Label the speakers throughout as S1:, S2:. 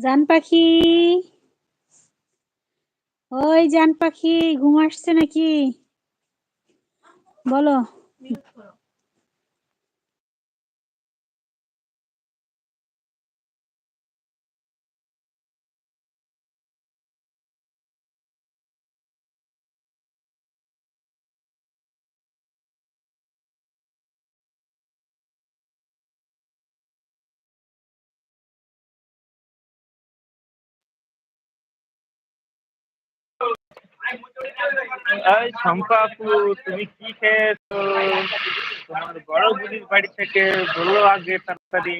S1: জান পাখি। ওই জান পাখি ঘুম আসছে নাকি? বলো।
S2: এই শম্পা আপু তুমি কি খেয়েছো তোমার বড় বুড়ির বাড়ি থেকে বলল আগে তাড়াতাড়ি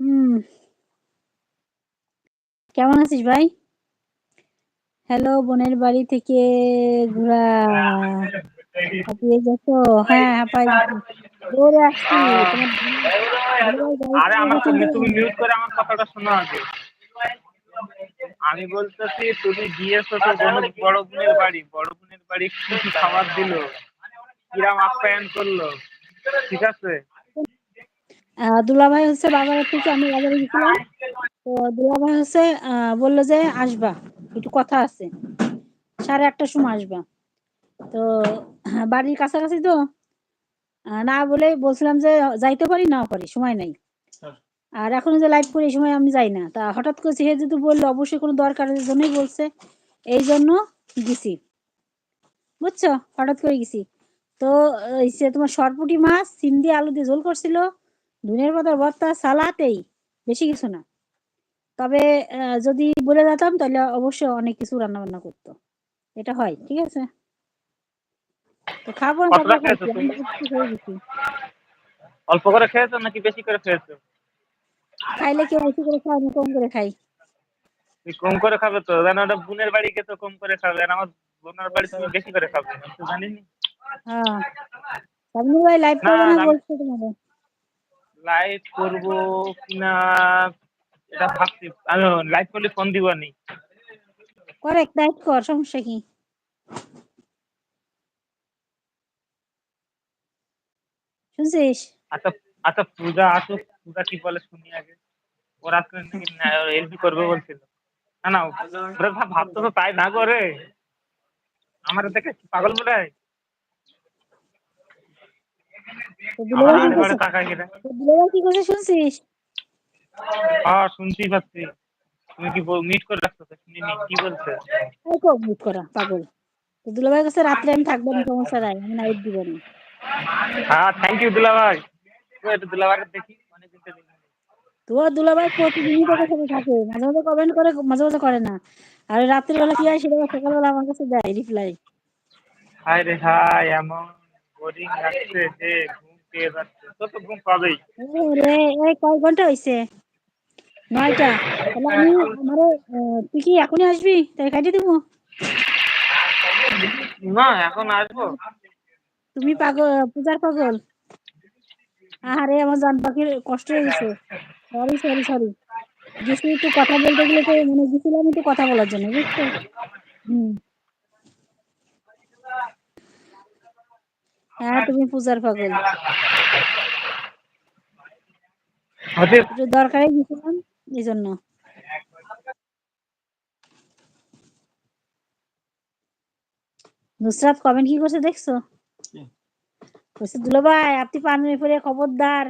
S1: হুম কেমন আছিস ভাই হ্যালো বোনের বাড়ি থেকে ঘোরা। হাঁপিয়ে গেছো? হ্যাঁ হাঁপাই দৌড়ে আসছি।
S2: আরে আমার তুমি তুমি মিউট করে আমার কথাটা শোনো আগে। আমি বলতেছি তুমি গিয়েছো তো বোনের বড় বোনের বাড়ি। বড় বোনের বাড়ি কি কি খাবার দিল? কিরাম আপ্যায়ন করল? ঠিক আছে?
S1: দুলাভাই হচ্ছে বাজারের থেকে আমি বাজারে গেছিলাম। তো দুলাভাই হচ্ছে বলল যে আসবা। একটু কথা আছে। সাড়ে আটটার সময় আসবা। তো হ্যাঁ, বাড়ির কাছাকাছি তো? না বলে বলছিলাম যে যাইতে পারি না পারি সময় নাই। আর এখন যে লাইভ করি এই সময় আমি যাই না। তা হঠাৎ করে সে যেহেতু বলল অবশ্যই কোনো দরকারের জন্যই বলছে এই জন্য গেছি। বুঝছ? হঠাৎ করে গেছি। তো এই সে তোমার সরপুটি মাছ সিম দিয়ে আলু দিয়ে ঝোল করছিল ধনের পাতার ভর্তা সালাতেই বেশি কিছু না। তবে যদি বলে যেতাম তাহলে অবশ্যই অনেক কিছু রান্না বান্না করতো। এটা হয় ঠিক আছে? তো খাব
S2: তুমি?
S1: গেছি
S2: অল্প করে খেয়েছো নাকি বেশি করে খেয়েছো?
S1: খাইলে কেউ বেশি করে খাই না কম করে খাই?
S2: তুমি কম করে খাবে তো জানো ওটা বোনের বাড়ি তো কম করে খাবে আর আমার বোনের বাড়ি তুমি বেশি করে খাবে জানি না।
S1: হ্যাঁ সামনে ভাই লাইভ করব না বলছো তোমাকে?
S2: লাইভ করব কিনা এটা ভাবছি আমি লাইভ করলে ফোন দিব নি
S1: করে লাইভ কর সমস্যা কি? শুনছিস
S2: আচ্ছা আচ্ছা পূজা আসুক পূজা কি বলে শুনি আগে। ওরা আজকে এলবি করবে বলছিল। না না ওরা ভাব- ভাবতো তো তাই না করে। আমার দেখে পাগল
S1: দুলাভাই কি
S2: দিকে করে
S1: করছে?
S2: তাকায় কিনা।
S1: তো দুলাভাই কি করছে শুনছিস?
S2: হ্যাঁ শুনতেই পাচ্ছি। তুমি কি মিট করে রাখছো শুনিনি কি বলছে?
S1: এই কো মিট করা পাগল। তো দুলাভাই কাছে রাত্রে আমি থাকব না সমস্যা নাই আমি নাইট দিব না।
S2: হ্যাঁ থ্যাংক ইউ দুলা ভাই একটু দেখি।
S1: তোর দুলাভাই প্রতিদিনই তোর সাথে থাকে মাঝে মাঝে কমেন্ট করে মাঝে মাঝে করে না। আর রাত্রি বেলা কি হয় সেটা সকালবেলা আমার কাছে দেয় রিপ্লাই
S2: হায় রে হায় এমন বোরিং লাগছে যে ঘুম পেয়ে যাচ্ছে। তো তো ঘুম পাবেই
S1: এই কয় ঘণ্টা হয়েছে নয়টা। তাহলে আমি আমারে তুই কি এখনই আসবি? তাই খাইতে দিব?
S2: না এখন আসব।
S1: তুমি পাগল পূজার পাগল। আহারে আমার জান পাখির কষ্ট হয়ে গেছে। সরি সরি সরি গেছি একটু কথা বলতে গেলে তো মানে গেছিলাম একটু কথা বলার জন্য বুঝছ? হুম। হ্যাঁ তুমি পূজার পাগল।
S2: হতে
S1: একটু দরকারে গেছিলাম এই জন্য। নুসরাত কমেন্ট কি করছে দেখছ? বলছে দুলাভাই আপনি পাঞ্জাবি পরে খবরদার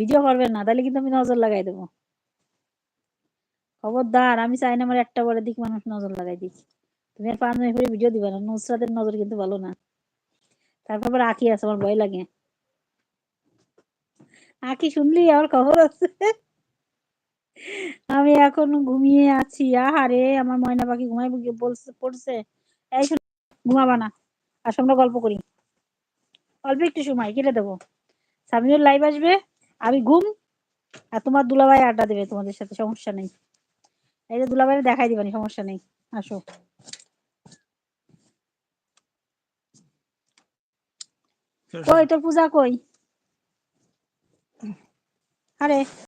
S1: ভিডিও করবেন না তাহলে কিন্তু আমি নজর লাগাই দেবো। খবরদার আমি চাই না আমার একটা বড় দিক মানুষ নজর লাগাই দিক। তুমি আর পাঞ্জাবি পরে ভিডিও দিবা না নুসরাতের নজর কিন্তু ভালো না। তারপর আঁকি আছে, আমার ভয় লাগে। আঁকি শুনলি, আমার খবর আছে। আমি এখন ঘুমিয়ে আছি, আহারে, আমার ময়না পাখি ঘুমাই বলছে পড়ছে। এই ঘুমাবা না। আসো, আমরা গল্প করি। অল্প একটু সময়, কেটে দেবো। সামিউল লাইভ আসবে, আমি ঘুম, আর তোমার দুলাভাই আড্ডা দেবে তোমাদের সাথে, সমস্যা নেই। এই যে দুলাভাই দেখাই দিবানি, সমস্যা নেই। আসো। কই তোর পূজা কই? আরে।